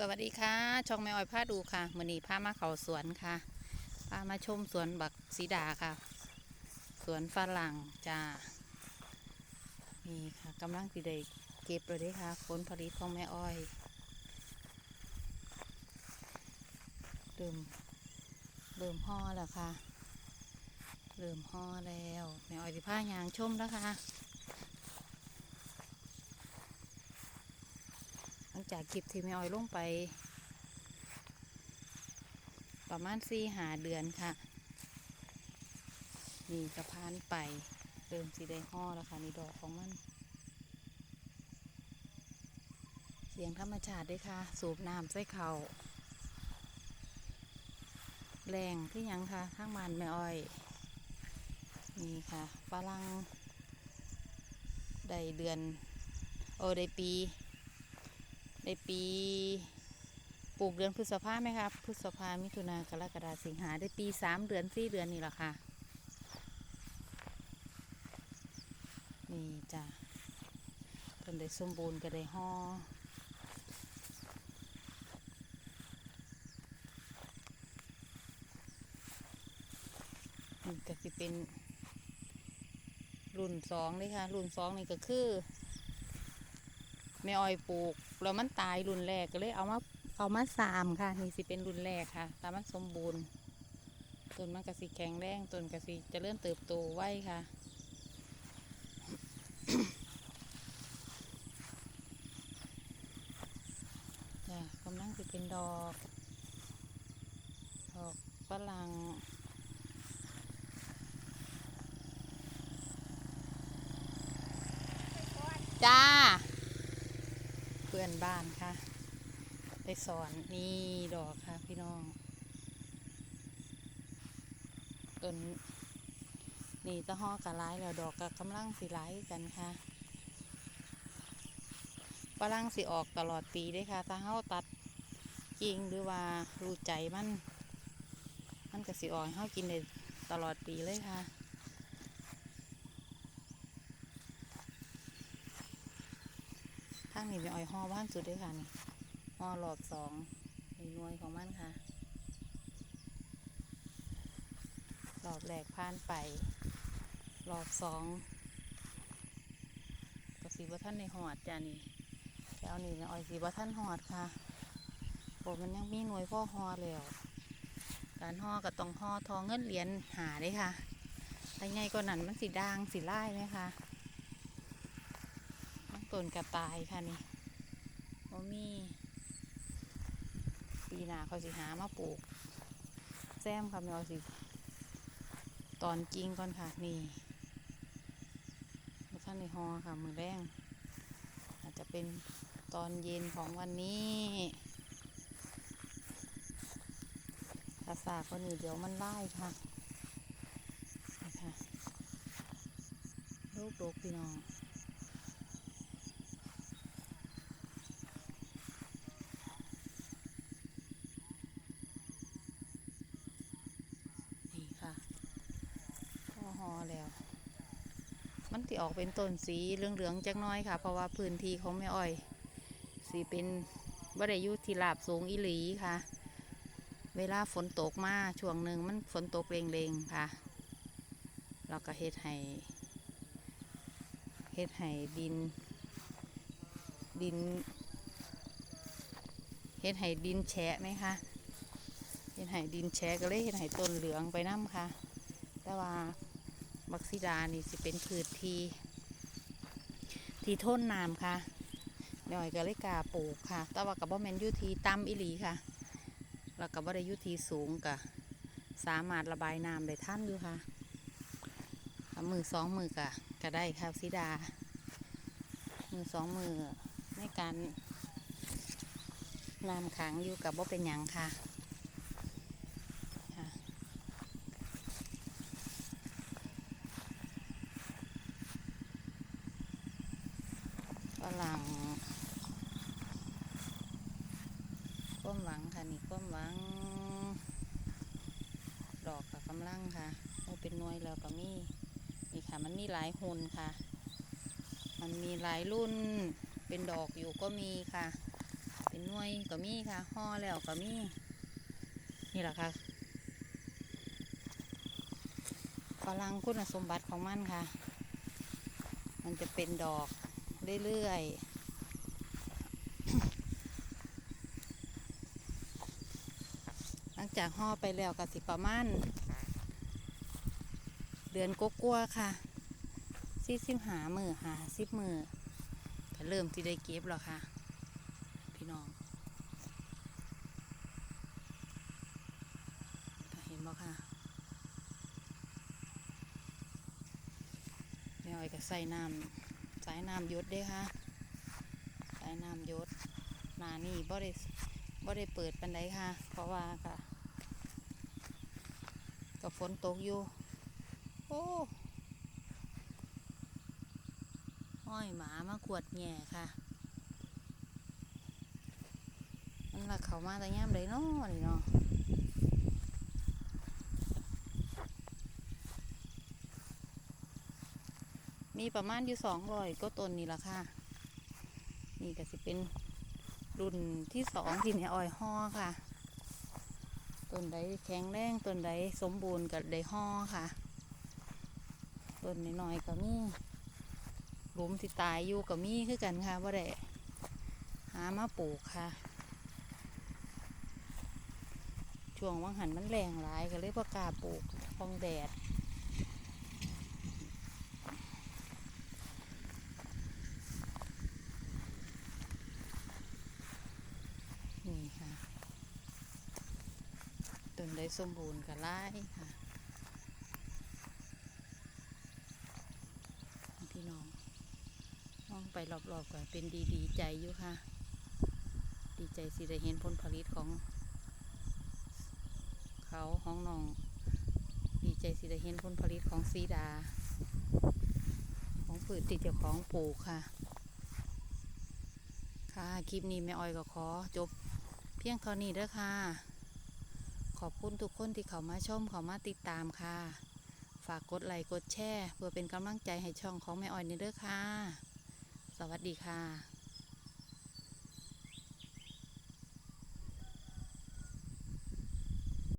สวัสดีค่ะ ช่องแม่อ้อยพาดูค่ะมือนี้พามาเขาสวนค่ะพามาชมสวนบักสีดาค่ะ สวนฝรั่งจ้านี่ค่ะกำลังสิได้เก็บเลยด้ค่ะผลผลิตของแม่อ้อยเริ่มเริ่มห่อแล้วค่ะเริ่มห่อแล้วแม่อ้อยสิพายางชมแล้วค่ะ หลัง จากคลิปที่แม่อ้อยลงไป ประมาณสี่หาเดือนค่ะ นี่กระพานไปเริ่มสีได้ห่อแล้วค่ะนี่ดอกของมัน เสียงธรรมชาติด้วยค่ะ สูบน้ำใส่เขาแรงที่ยังค่ะทางมันแม่อ้อย นี่ค่ะฝรั่งได้เดือน โอได้ปี ในปีปลูกเดือนพฤษภาไหมครับพฤษภามิถุนากรกฎาสิงหาได้ปีสามเดือนสี่เดือนนี่แหละค่ะ นี่จ้ะเพิ่นได้สมบูรณ์ก็ได้ห่อก็สิเป็นรุ่นสองเลยค่ะ รุ่นสองนี่ก็คือ แม่อ้อยปลูกแล้วมันตายรุ่นแรกก็เลยเอามาเอามาสามค่ะนี่สิเป็นรุ่นแรกค่ะตามันสมบูรณ์ต้นมันกระสีแข็งแรงต้นกระสีจะเริ่มเติบโตไวค่ะจ้ะกำลังจะเป็นดอกดอกฝรั่งจ้า อนบ้านค่ะได้สอนนี่ดอกค่ะพี่น้องต้นนี่ตะห้อกะร้ายแล้วดอกกะกำลังสีร้ายกันค่ะฝรั่งสิออกตลอดปีด้วยค่ะ ถ้าเฮาตัดกิ่งหรือว่ารูใจมัน มันก็สิออกเฮากินได้ตลอดปีเลยค่ะ ข้างนี้เป็นอ้อยห่อบ้านสุดเลยค่ะนี่ห่อหลอดสองนี่นวยของมันค่ะหลอดแรกผ่านไปหลอดสองก็สีบัท่านในหอดจ้านี่แต่เอานี่อ้อยสีบัท่านหอดค่ะผมมันยังมีหน่วยพ่อห่อแล้วการห่อกับต้องห่อทองเงินเหรียญหาเลยค่ะถ้าไงก็นั่นมันสีด่างสีไล่ไหมคะ ต้นกระต่ายค่ะนี่บ่มีปีหน้าเขาสิหามาปลูก แซมค่ะม่เอาสิ ตอนจริงก่อนค่ะนี่ท่านในฮอค่ะ มือแรงอาจจะเป็นตอนเย็นของวันนี้ถ้าสาก็นี่เดี๋ยวมันไล่ค่ะนี่ค่ะลูกโดกพี่น้อง นี่ค่ะพ่อฮอแล้ว มันที่ออกเป็นต้นสีเหลืองๆจักน้อยค่ะ เพราะว่าพื้นที่ของแม่อ้อย สีเป็นว่าได้ยุที่ราบสูงอีหลีค่ะ เวลาฝนตกมาช่วงหนึ่งมันฝนตกเร็งๆค่ะ เราก็เฮ็ดให้เฮ็ดให้ดิน ดินเฮ็ดให้ดินแฉะไหมคะเห็นไห้ดินแชก็เลยเห็นไห้ต้นเหลืองไปน้ำค่ะ แต่ว่า บักซิดานี่สิเป็นพืชที่ที่ทนน้ำค่ะหน่อยก็เลยกาปลูกค่ะ แต่ว่ากับบ่แมนยุทีต่ำอิหลีค่ะ แล้วกับบ่ได้ยุทีสูงกะสามารถระบายน้ำได้ท่านอยู่ค่ะมือสองมือกะก็ได้ค่ะซิดา มือสองมือในการน้ำขังอยู่กับบ่เป็นหยังค่ะฝรั่ง ก้มหวังค่ะนี่ก้มหวัง ดอกกับกำลังค่ะมันเป็นน่วยแล้วก็มีนี่ค่ะ มันมีหลายหุ่นค่ะ มันมีหลายรุ่น เป็นดอกอยู่ก็มีค่ะ เป็นน่วยวยก็มีค่ะห่อแล้วก็มี นี่แหละค่ะฝรั่งคุณสมบัติของมันค่ะ มันจะเป็นดอกเรื่อยๆ หลัง จากห่อไปแล้วก็สิประมาณเดือนกกัวๆค่ะสิสิบหามือหาสิบมือก็เริ่มที่ได้เก็บแล้วค่ะ พี่น้องเห็นบ่ค่ะแม่อ้อยก็ใส่น้ำสายน้ำยศเด้ค่ะสายน้ำยศหนานี่บ่ได้บ่ได้เปิดปันไดค่ะ เพราะว่าค่ะ ก็ฝนตกอยู่โอ้ห้อยหมามาขวดแง่ค่ะมันละเขามาแต่ย่ามเลยเนาะนี่เนาะมีประมาณอยู่สองร้อยก็ต้นนี่ละค่ะ นี่ก็สิเป็นรุ่นที่สองที่ในอ้อยห่อค่ะ ต้นใดแข็งแรงต้นใดสมบูรณ์กับใดห่อค่ะต้นน้อยๆก็มีหลุมที่ตายอยู่ก็มีคือกันค่ะว่าได้หามาปลูกค่ะ ช่วงวังหันมันแรงหลายก็เลยประกาปลูกฟองแดด นี่ค่ะ ต้ นได้สมบูรณ์กับไล่ค่ะพี่น้องมองไปรอบๆก็เป็นดีดีๆใจอยู่ค่ะ ดีใจสิได้เห็นผลผลิตของ เขาของน้อง ดีใจสิได้เห็นผลผลิตของซีดา ของผืนติดเจ้าของปลูกค่ะค่ะ คลิปนี้แม่ออยก็ขอจบเพียงเท่านี้เด้อค่ะ ขอบคุณทุกคนที่เขามาชมเขามาติดตามค่ะ ฝากกดไลค์กดแชร์เพื่อเป็นกำลังใจให้ช่องของแม่ออยนี่เด้อค่ะ สวัสดีค่ะ